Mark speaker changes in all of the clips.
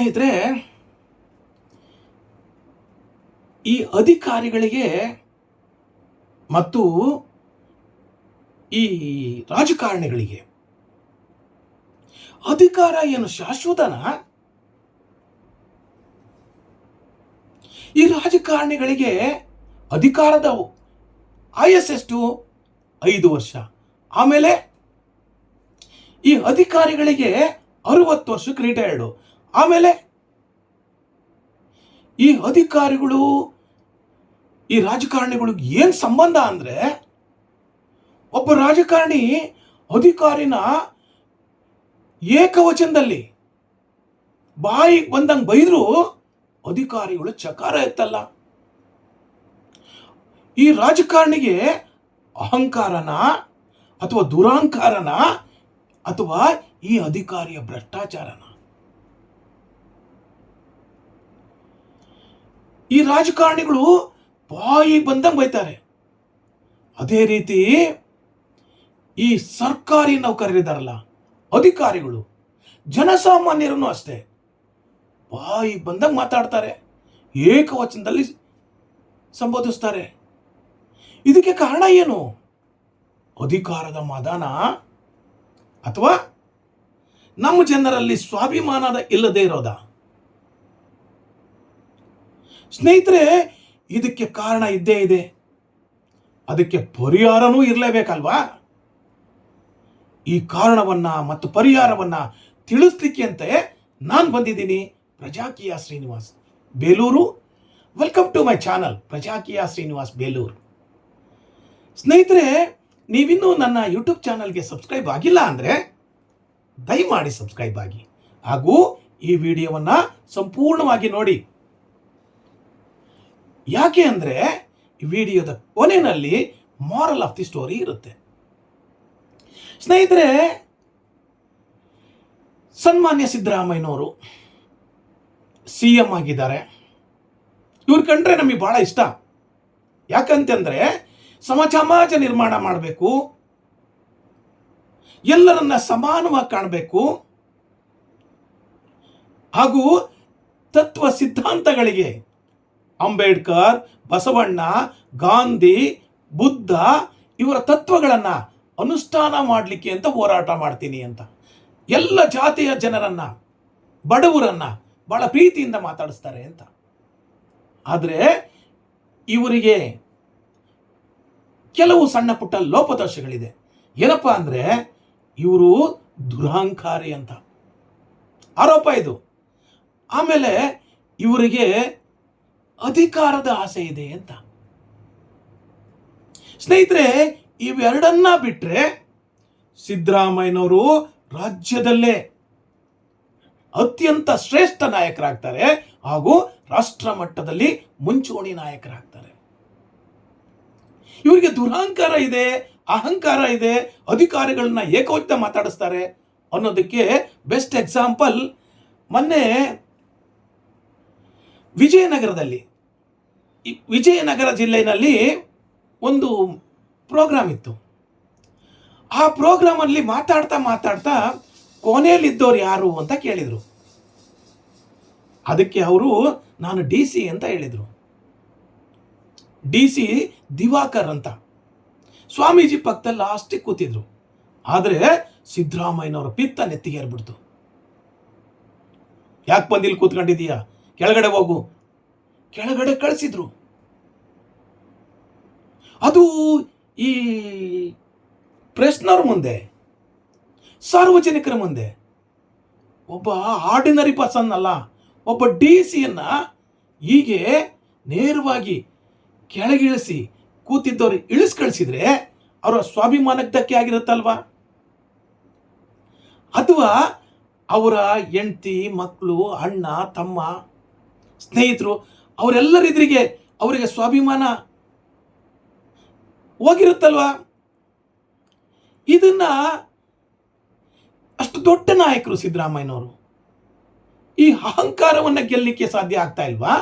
Speaker 1: ಸ್ನೇಹಿತರೆ, ಈ ಅಧಿಕಾರಿಗಳಿಗೆ ಮತ್ತು ಈ ರಾಜಕಾರಣಿಗಳಿಗೆ ಅಧಿಕಾರ ಏನು ಶಾಶ್ವತನ? ಈ ರಾಜಕಾರಣಿಗಳಿಗೆ ಅಧಿಕಾರದ ಆಯಸ್ ಎಷ್ಟು? ಐದು ವರ್ಷ. ಆಮೇಲೆ ಈ ಅಧಿಕಾರಿಗಳಿಗೆ ಅರುವತ್ತು ವರ್ಷಕ್ಕೆ ರಿಟೈರ್ಡು ಆಮೇಲೆ ಈ ಅಧಿಕಾರಿಗಳು, ಈ ರಾಜಕಾರಣಿಗಳು ಏನು ಸಂಬಂಧ ಅಂದರೆ ಒಬ್ಬ ರಾಜಕಾರಣಿ ಅಧಿಕಾರಿನ ಏಕವಚನದಲ್ಲಿ ಬಾಯಿಗೆ ಬಂದಂಗೆ ಬೈದ್ರು ಅಧಿಕಾರಿಗಳು ಚಕಾರ ಎತ್ತಲ್ಲ. ಈ ರಾಜಕಾರಣಿಗೆ ಅಹಂಕಾರನ ಅಥವಾ ದುರಾಂಕಾರನ ಅಥವಾ ಈ ಅಧಿಕಾರಿಯ ಭ್ರಷ್ಟಾಚಾರನ ಈ ರಾಜಕಾರಣಿಗಳು ಬಾಯಿ ಬಂದಂಗೆ ಬೈತಾರೆ. ಅದೇ ರೀತಿ ಈ ಸರ್ಕಾರಿ ನೌಕರರಿದ್ದಾರಲ್ಲ ಅಧಿಕಾರಿಗಳು, ಜನಸಾಮಾನ್ಯರನ್ನು ಅಷ್ಟೇ ಬಾಯಿ ಬಂದಂಗೆ ಮಾತಾಡ್ತಾರೆ, ಏಕವಚನದಲ್ಲಿ ಸಂಬೋಧಿಸ್ತಾರೆ. ಇದಕ್ಕೆ ಕಾರಣ ಏನು? ಅಧಿಕಾರದ ಮಾದಾನ ಅಥವಾ ನಮ್ಮ ಜನರಲ್ಲಿ ಸ್ವಾಭಿಮಾನದ ಇಲ್ಲದೆ ಇರೋದ? ಸ್ನೇಹಿತರೆ, ಇದಕ್ಕೆ ಕಾರಣ ಇದ್ದೇ ಇದೆ. ಅದಕ್ಕೆ ಪರಿಹಾರನೂ ಇರಲೇಬೇಕಲ್ವಾ? ಈ ಕಾರಣವನ್ನ ಮತ್ತು ಪರಿಹಾರವನ್ನ ತಿಳಿಸ್ಲಿಕ್ಕೆ ಅಂತ ನಾನು ಬಂದಿದ್ದೀನಿ Prajakeeya Srinivas Belur. Welcome to my channel Prajakeeya Srinivas Belur. ಸ್ನೇಹಿತರೆ, ನೀವಿನ್ನೂ ನನ್ನ ಯೂಟ್ಯೂಬ್ ಚಾನಲ್ಗೆ ಸಬ್ಸ್ಕ್ರೈಬ್ ಆಗಿಲ್ಲ ಅಂದರೆ ದಯಮಾಡಿ ಸಬ್ಸ್ಕ್ರೈಬ್ ಆಗಿ. ಹಾಗೂ ಈ ವಿಡಿಯೋವನ್ನು ಸಂಪೂರ್ಣವಾಗಿ ನೋಡಿ. ಯಾಕೆ ಅಂದರೆ ವಿಡಿಯೋದ ಕೊನೆಯಲ್ಲಿ ಮಾರಲ್ ಆಫ್ ದಿ ಸ್ಟೋರಿ ಇರುತ್ತೆ. ಸ್ನೇಹಿತರೆ, ಸನ್ಮಾನ್ಯ ಸಿದ್ದರಾಮಯ್ಯನವರು ಸಿ ಎಂ ಆಗಿದ್ದಾರೆ. ಇವ್ರು ಕಂಡ್ರೆ ನಮಗೆ ಭಾಳ ಇಷ್ಟ. ಯಾಕಂತಂದರೆ ಸಮಸಮಾಜ ನಿರ್ಮಾಣ ಮಾಡಬೇಕು. ಎಲ್ಲರನ್ನ ಸಮಾನವಾಗಿ ಕಾಣಬೇಕು. ಹಾಗೂ ತತ್ವ ಸಿದ್ಧಾಂತಗಳಿಗೆ ಅಂಬೇಡ್ಕರ್, ಬಸವಣ್ಣ, ಗಾಂಧಿ, ಬುದ್ಧ ಇವರ ತತ್ವಗಳನ್ನು ಅನುಷ್ಠಾನ ಮಾಡಲಿಕ್ಕೆ ಅಂತ ಹೋರಾಟ ಮಾಡ್ತೀನಿ ಅಂತ. ಎಲ್ಲ ಜಾತಿಯ ಜನರನ್ನು, ಬಡವರನ್ನ ಬಹಳ ಪ್ರೀತಿಯಿಂದ ಮಾತಾಡಿಸ್ತಾರೆ ಅಂತ. ಆದರೆ ಇವರಿಗೆ ಕೆಲವು ಸಣ್ಣ ಪುಟ್ಟ ಲೋಪದೋಷಗಳಿದೆ. ಏನಪ್ಪ ಅಂದರೆ ಇವರು ದುರಹಂಕಾರಿ ಅಂತ. ಆರೋಪ ಇದು. ಆಮೇಲೆ ಇವರಿಗೆ ಅಧಿಕಾರದ ಆಸೆ ಇದೆ ಅಂತ. ಸ್ನೇಹಿತರೆ, ಇವೆರಡನ್ನ ಬಿಟ್ಟರೆ ಸಿದ್ದರಾಮಯ್ಯನವರು ರಾಜ್ಯದಲ್ಲೇ ಅತ್ಯಂತ ಶ್ರೇಷ್ಠ ನಾಯಕರಾಗ್ತಾರೆ ಹಾಗೂ ರಾಷ್ಟ್ರ ಮಟ್ಟದಲ್ಲಿ ಮುಂಚೂಣಿ ನಾಯಕರಾಗ್ತಾರೆ. ಇವರಿಗೆ ದುರಹಂಕಾರ ಇದೆ, ಅಹಂಕಾರ ಇದೆ, ಅಧಿಕಾರಿಗಳನ್ನ ಏಕವಚನ ಮಾತಾಡಿಸ್ತಾರೆ ಅನ್ನೋದಕ್ಕೆ ಬೆಸ್ಟ್ ಎಕ್ಸಾಂಪಲ್ ಮೊನ್ನೆ ವಿಜಯನಗರದಲ್ಲಿ ವಿಜಯನಗರ ಜಿಲ್ಲೆಯಲ್ಲಿ ಒಂದು ಪ್ರೋಗ್ರಾಮ್ ಇತ್ತು. ಆ ಪ್ರೋಗ್ರಾಮಲ್ಲಿ ಮಾತಾಡ್ತಾ ಮಾತಾಡ್ತಾ ಕೊನೆಯಲ್ಲಿದ್ದವ್ರು ಯಾರು ಅಂತ ಕೇಳಿದರು. ಅದಕ್ಕೆ ಅವರು ನಾನು ಡಿ ಸಿ ಅಂತ ಹೇಳಿದರು. ಡಿ ಸಿ ದಿವಾಕರ್ ಅಂತ. ಸ್ವಾಮೀಜಿ ಪಕ್ಕದಲ್ಲಿ ಲಾಸ್ಟಿಗೆ ಕೂತಿದ್ರು. ಆದರೆ ಸಿದ್ದರಾಮಯ್ಯನವರ ಪಿತ್ತ ನೆತ್ತಿಗೆ ಏರ್ಬಿಡ್ತು ಯಾಕೆ ಬಂದಿಲ್ಲಿ ಕೂತ್ಕೊಂಡಿದ್ದೀಯಾ? ಕೆಳಗಡೆ ಹೋಗು. ಕೆಳಗಡೆ ಕಳಿಸಿದ್ರು. ಅದು ಈ ಪ್ರೆಸ್ನವ್ರ ಮುಂದೆ, ಸಾರ್ವಜನಿಕರ ಮುಂದೆ, ಒಬ್ಬ ಆರ್ಡಿನರಿ ಪರ್ಸನ್ ಅಲ್ಲ, ಒಬ್ಬ ಡಿ ಸಿಯನ್ನು ಹೀಗೆ ನೇರವಾಗಿ ಕೆಳಗಿಳಿಸಿ ಕೂತಿದ್ದವ್ರು ಇಳಿಸ್ ಕಳಿಸಿದ್ರೆ ಅವರ ಸ್ವಾಭಿಮಾನಕ್ಕೆ ಧಕ್ಕೆ ಆಗಿರುತ್ತಲ್ವಾ? ಅಥವಾ ಅವರ ಹೆಂಡತಿ ಮಕ್ಕಳು ಅಣ್ಣ, ತಮ್ಮ ಸ್ನೇಹಿತರು ಅವರೆಲ್ಲರಿದ್ರಿಗೆ ಅವರಿಗೆ ಸ್ವಾಭಿಮಾನ ಹೋಗಿರುತ್ತಲ್ವಾ? ಇದನ್ನ ಅಷ್ಟು ದೊಡ್ಡ ನಾಯಕರು ಸಿದ್ದರಾಮಯ್ಯನವರು ಈ ಅಹಂಕಾರವನ್ನು ಗೆಲ್ಲಲಿಕ್ಕೆ ಸಾಧ್ಯ ಆಗ್ತಾ ಇಲ್ವಾ?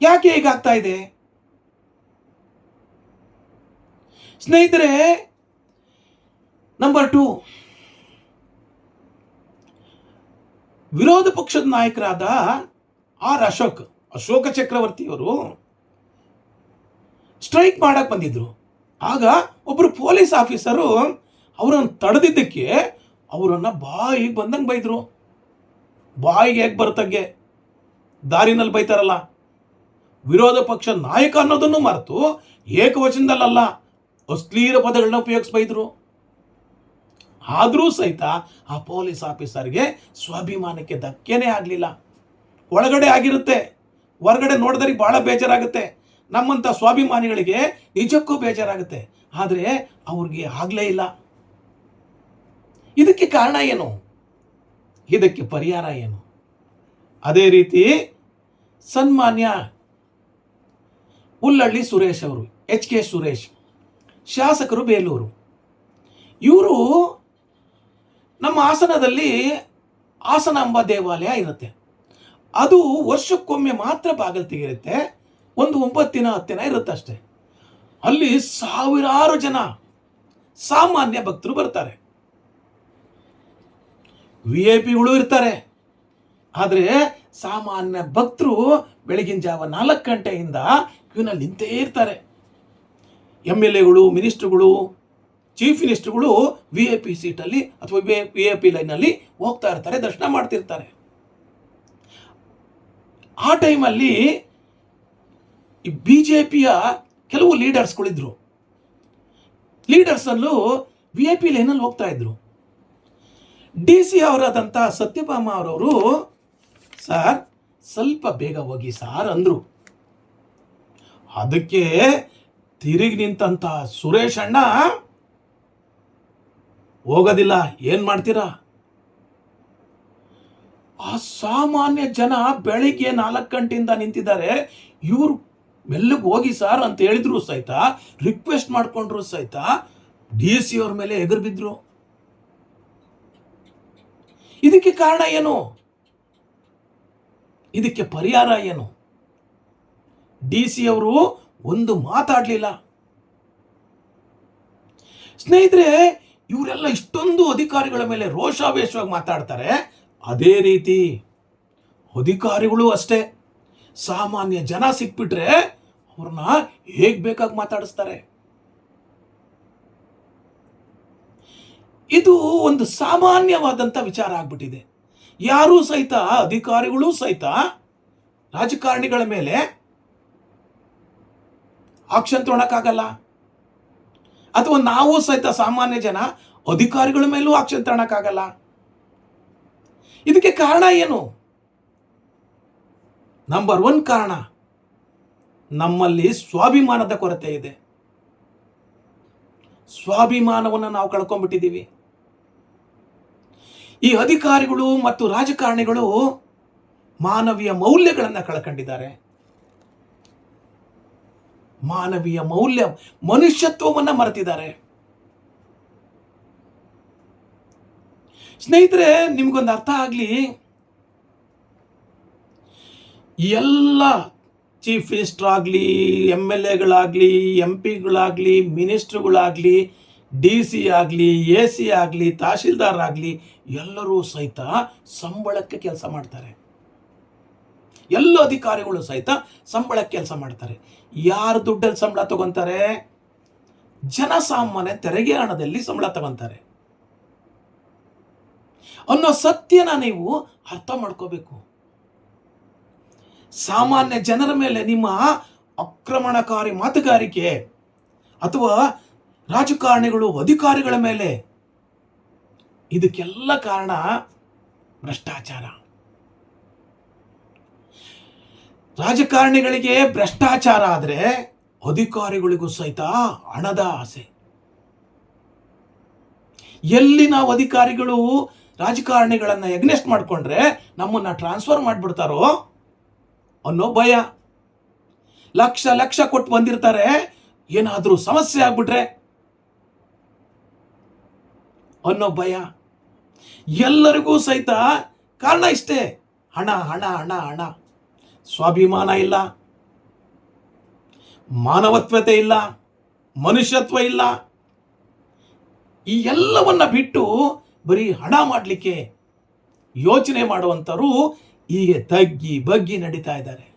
Speaker 1: ಯಾಕೆ ಹೀಗಾಗ್ತಾ ಇದೆ? ಸ್ನೇಹಿತರೆ ನಂಬರ್ ಟು ವಿರೋಧ ಪಕ್ಷದ ನಾಯಕರಾದ ಆರ್ ಅಶೋಕ್, ಅಶೋಕ ಚಕ್ರವರ್ತಿಯವರು ಸ್ಟ್ರೈಕ್ ಮಾಡಕ್ ಬಂದಿದ್ರು. ಆಗ ಒಬ್ಬರು ಪೊಲೀಸ್ ಆಫೀಸರು ಅವರನ್ನು ತಡೆದಿದ್ದಕ್ಕೆ ಅವರನ್ನು ಬಾಯಿಗೆ ಬಂದಂಗೆ ಬೈದರು. ಬಾಯಿಗೆ ಹೇಗೆ ಬರ್ತಂಗೆ? ದಾರಿನಲ್ಲಿ ಬೈತಾರಲ್ಲ. ವಿರೋಧ ಪಕ್ಷ ನಾಯಕ ಅನ್ನೋದನ್ನು ಮರೆತು ಏಕವಚನದಲ್ಲಲ್ಲ, ಅಶ್ಲೀಲ ಪದಗಳನ್ನ ಉಪಯೋಗಿಸ್ಬೈದ್ರು ಆದರೂ ಸಹಿತ ಆ ಪೊಲೀಸ್ ಆಫೀಸರ್ಗೆ ಸ್ವಾಭಿಮಾನಕ್ಕೆ ಧಕ್ಕೆನೇ ಆಗಲಿಲ್ಲ. ಒಳಗಡೆ ಆಗಿರುತ್ತೆ. ಹೊರಗಡೆ ನೋಡಿದ್ರೆ ಭಾಳ ಬೇಜಾರಾಗುತ್ತೆ. ನಮ್ಮಂಥ ಸ್ವಾಭಿಮಾನಿಗಳಿಗೆ ನಿಜಕ್ಕೂ ಬೇಜಾರಾಗುತ್ತೆ. ಆದರೆ ಅವ್ರಿಗೆ ಆಗಲೇ ಇಲ್ಲ. ಇದಕ್ಕೆ ಕಾರಣ ಏನು? ಇದಕ್ಕೆ ಪರಿಹಾರ ಏನು? ಅದೇ ರೀತಿ ಸನ್ಮಾನ್ಯ ಉಲ್ಲಳ್ಳಿ ಸುರೇಶ್ ಅವರು, ಎಚ್ ಕೆ ಸುರೇಶ್, ಶಾಸಕರು ಬೇಲೂರು. ಇವರು ನಮ್ಮ ಹಾಸನದಲ್ಲಿ ಹಾಸನಾಂಬ ದೇವಾಲಯ ಇರುತ್ತೆ. ಅದು ವರ್ಷಕ್ಕೊಮ್ಮೆ ಮಾತ್ರ ಬಾಗಿಲು ತೆಗೆಯುತ್ತೆ. ಒಂದು ಒಂಬತ್ತು ದಿನ, ಹತ್ತು ದಿನ ಇರುತ್ತೆ ಅಷ್ಟೇ. ಅಲ್ಲಿ ಸಾವಿರಾರು ಜನ ಸಾಮಾನ್ಯ ಭಕ್ತರು ಬರ್ತಾರೆ. ವಿ ಐ ಪಿಗಳು ಇರ್ತಾರೆ. ಆದರೆ ಸಾಮಾನ್ಯ ಭಕ್ತರು ಬೆಳಗಿನ ಜಾವ ನಾಲ್ಕು ಗಂಟೆಯಿಂದ ಕ್ಯೂನಲ್ಲಿ ನಿಂತೇ ಇರ್ತಾರೆ. ಎಂ ಎಲ್ ಎಗಳು ಮಿನಿಸ್ಟ್ರುಗಳು ಚೀಫ್ ಮಿನಿಸ್ಟ್ರುಗಳು ವಿ ಐ ಪಿ ಸೀಟಲ್ಲಿ ಅಥವಾ ವಿ ಐ ಪಿ ಲೈನಲ್ಲಿ ಹೋಗ್ತಾ ಇರ್ತಾರೆ, ದರ್ಶನ ಮಾಡ್ತಿರ್ತಾರೆ. ಆ ಟೈಮಲ್ಲಿ ಈ ಬಿ ಜೆ ಪಿಯ ಕೆಲವು ಲೀಡರ್ಸ್ಗಳಿದ್ರು ಲೀಡರ್ಸಲ್ಲೂ ವಿ ಐ ಪಿ ಲೈನಲ್ಲಿ ಹೋಗ್ತಾ ಇದ್ರು. ಡಿ ಸಿ ಅವರಾದಂಥ ಸತ್ಯಭಾಮ ಅವರವರು, ಸರ್, ಸ್ವಲ್ಪ ಬೇಗ ಹೋಗಿ ಸಾರ್ ಅಂದರು. ಅದಕ್ಕೆ ತಿರುಗಿ ನಿಂತಹ ಸುರೇಶ್ ಅಣ್ಣ, ಹೋಗೋದಿಲ್ಲ, ಏನು ಮಾಡ್ತೀರಾ? ಆ ಸಾಮಾನ್ಯ ಜನ ಬೆಳಿಗ್ಗೆ ನಾಲ್ಕು ಗಂಟೆಯಿಂದ ನಿಂತಿದ್ದಾರೆ. ಇವರು ಮೆಲ್ಲಗೆ ಹೋಗಿ ಸರ್ ಅಂತ ಹೇಳಿದ್ರು ಸಹಿತ ರಿಕ್ವೆಸ್ಟ್ ಮಾಡ್ಕೊಂಡ್ರು ಸಹಿತ ಡಿ ಸಿ ಅವ್ರ ಮೇಲೆ ಎದುರು ಬಿದ್ರು. ಇದಕ್ಕೆ ಕಾರಣ ಏನು? ಇದಕ್ಕೆ ಪರಿಹಾರ ಏನು? ಡಿ ಸಿ ಅವರು ಒಂದು ಮಾತಾಡಲಿಲ್ಲ. ಸ್ನೇಹಿತರೆ, ಇವರೆಲ್ಲ ಇಷ್ಟೊಂದು ಅಧಿಕಾರಿಗಳ ಮೇಲೆ ರೋಷಾವೇಶವಾಗಿ ಮಾತಾಡ್ತಾರೆ. ಅದೇ ರೀತಿ ಅಧಿಕಾರಿಗಳು ಅಷ್ಟೇ. ಸಾಮಾನ್ಯ ಜನ ಸಿಕ್ಬಿಟ್ರೆ ಅವ್ರನ್ನ ಹೇಗ್ ಬೇಕಾಗಿ ಮಾತಾಡಿಸ್ತಾರೆ? ಇದು ಒಂದು ಸಾಮಾನ್ಯವಾದಂಥ ವಿಚಾರ ಆಗ್ಬಿಟ್ಟಿದೆ. ಯಾರೂ ಸಹಿತ, ಅಧಿಕಾರಿಗಳು ಸಹಿತ ರಾಜಕಾರಣಿಗಳ ಮೇಲೆ ಆಕ್ಷನ್ ತೊಗೊಳಕ್ಕಾಗಲ್ಲ ಅಥವಾ ನಾವು ಸಹಿತ ಸಾಮಾನ್ಯ ಜನ ಅಧಿಕಾರಿಗಳ ಮೇಲೂ ಆಕ್ಷನ್ ತಗೊಳಕ್ಕಾಗಲ್ಲ ಇದಕ್ಕೆ ಕಾರಣ ಏನು? ನಂಬರ್ ಒನ್ ಕಾರಣ, ನಮ್ಮಲ್ಲಿ ಸ್ವಾಭಿಮಾನದ ಕೊರತೆ ಇದೆ. ಸ್ವಾಭಿಮಾನವನ್ನು ನಾವು ಕಳ್ಕೊಂಡ್ಬಿಟ್ಟಿದ್ದೀವಿ. ಈ ಅಧಿಕಾರಿಗಳು ಮತ್ತು ರಾಜಕಾರಣಿಗಳು ಮಾನವೀಯ ಮೌಲ್ಯಗಳನ್ನು ಕಳ್ಕೊಂಡಿದ್ದಾರೆ. ಮಾನವೀಯ ಮೌಲ್ಯ ಮನುಷ್ಯತ್ವವನ್ನು ಮರೆತಿದ್ದಾರೆ. ಸ್ನೇಹಿತರೆ, ನಿಮಗೊಂದು ಅರ್ಥ ಆಗಲಿ. ಎಲ್ಲ ಚೀಫ್ ಆಗಲಿ ಎಂ ಎಲ್ ಎಗಳಾಗಲಿ ಎಂ ಪಿಗಳಾಗಲಿ ಮಿನಿಸ್ಟ್ರುಗಳಾಗಲಿ ಡಿ ಸಿ ಆಗಲಿ ಎ ಸಿ ಆಗಲಿ, ತಹಶೀಲ್ದಾರ್ ಆಗಲಿ, ಎಲ್ಲರೂ ಸಹಿತ ಸಂಬಳಕ್ಕೆ ಕೆಲಸ ಮಾಡ್ತಾರೆ. ಎಲ್ಲ ಅಧಿಕಾರಿಗಳು ಸಹಿತ ಸಂಬಳಕ್ಕೆ ಕೆಲಸ ಮಾಡ್ತಾರೆ. ಯಾರು ದುಡ್ಡಲ್ಲಿ ಸಂಬಳ ತಗೊತಾರೆ? ಜನಸಾಮಾನ್ಯ ತೆರಿಗೆ ಹಣದಲ್ಲಿ ಸಂಬಳ ತಗೊಂತಾರೆ. ಅನ್ನೋ ಸತ್ಯನ ನೀವು ಅರ್ಥ ಮಾಡ್ಕೋಬೇಕು. ಸಾಮಾನ್ಯ ಜನರ ಮೇಲೆ ನಿಮ್ಮ ಆಕ್ರಮಣಕಾರಿ ಮಾತುಗಾರಿಕೆ ಅಥವಾ ರಾಜಕಾರಣಿಗಳು, ಅಧಿಕಾರಿಗಳ ಮೇಲೆ ಇದಕ್ಕೆಲ್ಲ ಕಾರಣ ಭ್ರಷ್ಟಾಚಾರ. ರಾಜಕಾರಣಿಗಳಿಗೆ ಭ್ರಷ್ಟಾಚಾರ ಆದರೆ ಅಧಿಕಾರಿಗಳಿಗೂ ಸಹಿತ ಹಣದ ಆಸೆ. ಎಲ್ಲಿ ನಾವು ಅಧಿಕಾರಿಗಳು ರಾಜಕಾರಣಿಗಳನ್ನ ಎಗ್ನೆಸ್ಟ್ ಮಾಡಿಕೊಂಡ್ರೆ ನಮ್ಮನ್ನ ಟ್ರಾನ್ಸ್ಫರ್ ಮಾಡಿಬಿಡ್ತಾರೋ? ಅನ್ನೋ ಭಯ. ಲಕ್ಷ ಲಕ್ಷ ಕೊಟ್ಟು ಬಂದಿರ್ತಾರೆ. ಏನಾದರೂ ಸಮಸ್ಯೆ ಆಗ್ಬಿಟ್ರೆ? ಅನ್ನೋ ಭಯ. ಎಲ್ಲರಿಗೂ ಸಹಿತ ಕಾರಣ ಇಷ್ಟೇ. ಹಣ ಹಣ ಹಣ ಹಣ. ಸ್ವಾಭಿಮಾನ ಇಲ್ಲ. ಮಾನವತ್ವತೆ ಇಲ್ಲ. ಮನುಷ್ಯತ್ವ ಇಲ್ಲ. ಈ ಎಲ್ಲವನ್ನ ಬಿಟ್ಟು ಬರೀ ಹಣ ಮಾಡಲಿಕ್ಕೆ ಯೋಚನೆ ಮಾಡುವಂಥವರು ಹೀಗೆ ತಗ್ಗಿ ಬಗ್ಗಿ ನಡೀತಾ ಇದ್ದಾರೆ.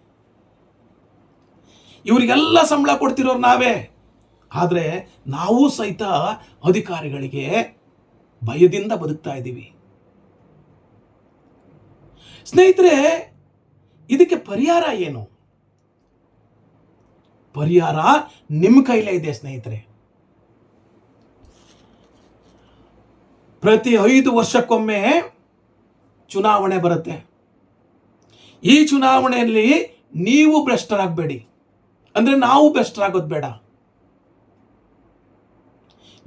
Speaker 1: ಇವರಿಗೆಲ್ಲ ಸಂಬಳ ಕೊಡ್ತಿರೋರು ನಾವೇ. ಆದರೆ ನಾವು ಸಹಿತ ಅಧಿಕಾರಿಗಳಿಗೆ ಭಯದಿಂದ ಬದುಕ್ತಾ ಇದ್ದೀವಿ. ಸ್ನೇಹಿತರೆ, ಇದಕ್ಕೆ ಪರಿಹಾರ ಏನು? ಪರಿಹಾರ ನಿಮ್ಮ ಕೈಲೇ ಇದೆ ಸ್ನೇಹಿತರೆ. ಪ್ರತಿ ಐದು ವರ್ಷಕ್ಕೊಮ್ಮೆ ಚುನಾವಣೆ ಬರುತ್ತೆ. ಈ ಚುನಾವಣೆಯಲ್ಲಿ ನೀವು ಭ್ರಷ್ಟರಾಗಬೇಡಿ. ಅಂದರೆ ನಾವು ಭ್ರಷ್ಟರಾಗೋದು ಬೇಡ.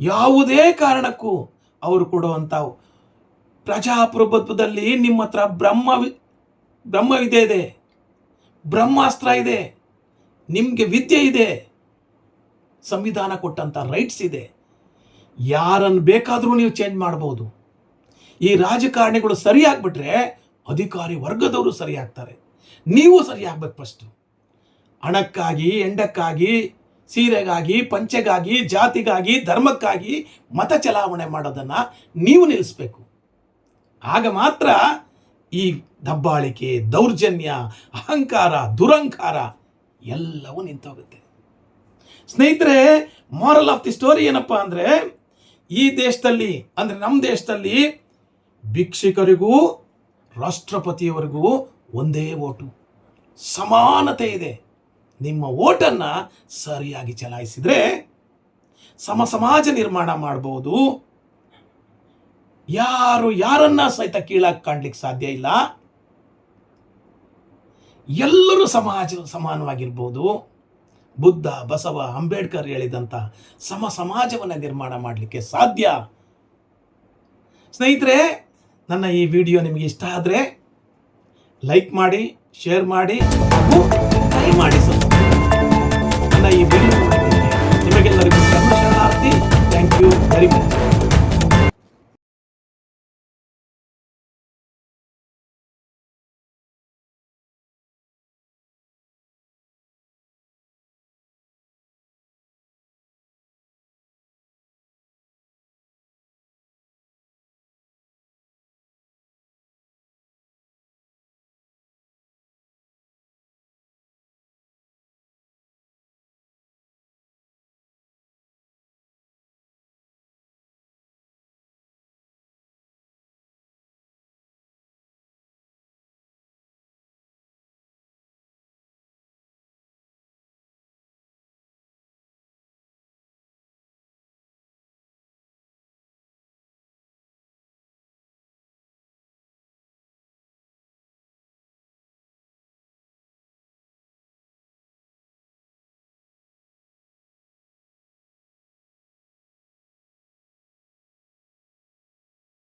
Speaker 1: ಯಾವುದೇ ಕಾರಣಕ್ಕೂ ಅವರು ಕೊಡುವಂಥ ಪ್ರಜಾಪ್ರಭುತ್ವದಲ್ಲಿ ನಿಮ್ಮ ಹತ್ರ ಬ್ರಹ್ಮ ಬ್ರಹ್ಮವಿದ್ಯೆ ಇದೆ ಬ್ರಹ್ಮಾಸ್ತ್ರ ಇದೆ. ನಿಮಗೆ ವಿದ್ಯೆ ಇದೆ. ಸಂವಿಧಾನ ಕೊಟ್ಟಂಥ ರೈಟ್ಸ್ ಇದೆ. ಯಾರನ್ನು ಬೇಕಾದರೂ ನೀವು ಚೇಂಜ್ ಮಾಡ್ಬೋದು. ಈ ರಾಜಕಾರಣಿಗಳು ಸರಿಯಾಗ್ಬಿಟ್ರೆ ಅಧಿಕಾರಿ ವರ್ಗದವರು ಸರಿಯಾಗ್ತಾರೆ. ನೀವು ಸರಿಯಾಗ್ಬೇಕು ಫಸ್ಟು ಹಣಕ್ಕಾಗಿ ಎಂಡಕ್ಕಾಗಿ ಸೀರೆಗಾಗಿ, ಪಂಚೆಗಾಗಿ, ಜಾತಿಗಾಗಿ, ಧರ್ಮಕ್ಕಾಗಿ ಮತ ಚಲಾವಣೆ ಮಾಡೋದನ್ನು ನೀವು ನಿಲ್ಲಿಸ್ಬೇಕು. ಆಗ ಮಾತ್ರ ಈ ದಬ್ಬಾಳಿಕೆ, ದೌರ್ಜನ್ಯ, ಅಹಂಕಾರ, ದುರಂಕಾರ ಎಲ್ಲವೂ ನಿಂತೋಗುತ್ತೆ. ಸ್ನೇಹಿತರೆ ಮಾರಲ್ ಆಫ್ ದಿ ಸ್ಟೋರಿ ಏನಪ್ಪ ಅಂದರೆ ಈ ದೇಶದಲ್ಲಿ, ಅಂದರೆ ನಮ್ಮ ದೇಶದಲ್ಲಿ ಭಿಕ್ಷುಕರಿಗೂ ರಾಷ್ಟ್ರಪತಿಯವರಿಗೂ ಒಂದೇ ಓಟು. ಸಮಾನತೆ ಇದೆ. ನಿಮ್ಮ ಓಟನ್ನು ಸರಿಯಾಗಿ ಚಲಾಯಿಸಿದರೆ ಸಮ ಸಮಾಜ ನಿರ್ಮಾಣ ಮಾಡ್ಬೋದು. ಯಾರು ಯಾರನ್ನ ಸಹಿತ ಕೀಳಾಗಿ ಕಾಣ್ಲಿಕ್ಕೆ ಸಾಧ್ಯ ಇಲ್ಲ. ಎಲ್ಲರೂ ಸಮಾಜ ಸಮಾನವಾಗಿರ್ಬೋದು. ಬುದ್ಧ, ಬಸವ, ಅಂಬೇಡ್ಕರ್ ಹೇಳಿದಂಥ ಸಮ ಸಮಾಜವನ್ನು ನಿರ್ಮಾಣ ಮಾಡಲಿಕ್ಕೆ ಸಾಧ್ಯ? ಸ್ನೇಹಿತರೆ, ನನ್ನ ಈ ವಿಡಿಯೋ ನಿಮಗೆ ಇಷ್ಟ ಆದರೆ ಲೈಕ್ ಮಾಡಿ, ಶೇರ್ ಮಾಡಿ ಮಾಡಿ ನನ್ನ ಈ ವಿಡಿಯೋ ನಿಮಗೆಲ್ಲರಿಗೂ ಆರ್ತಿ. Thank you very much.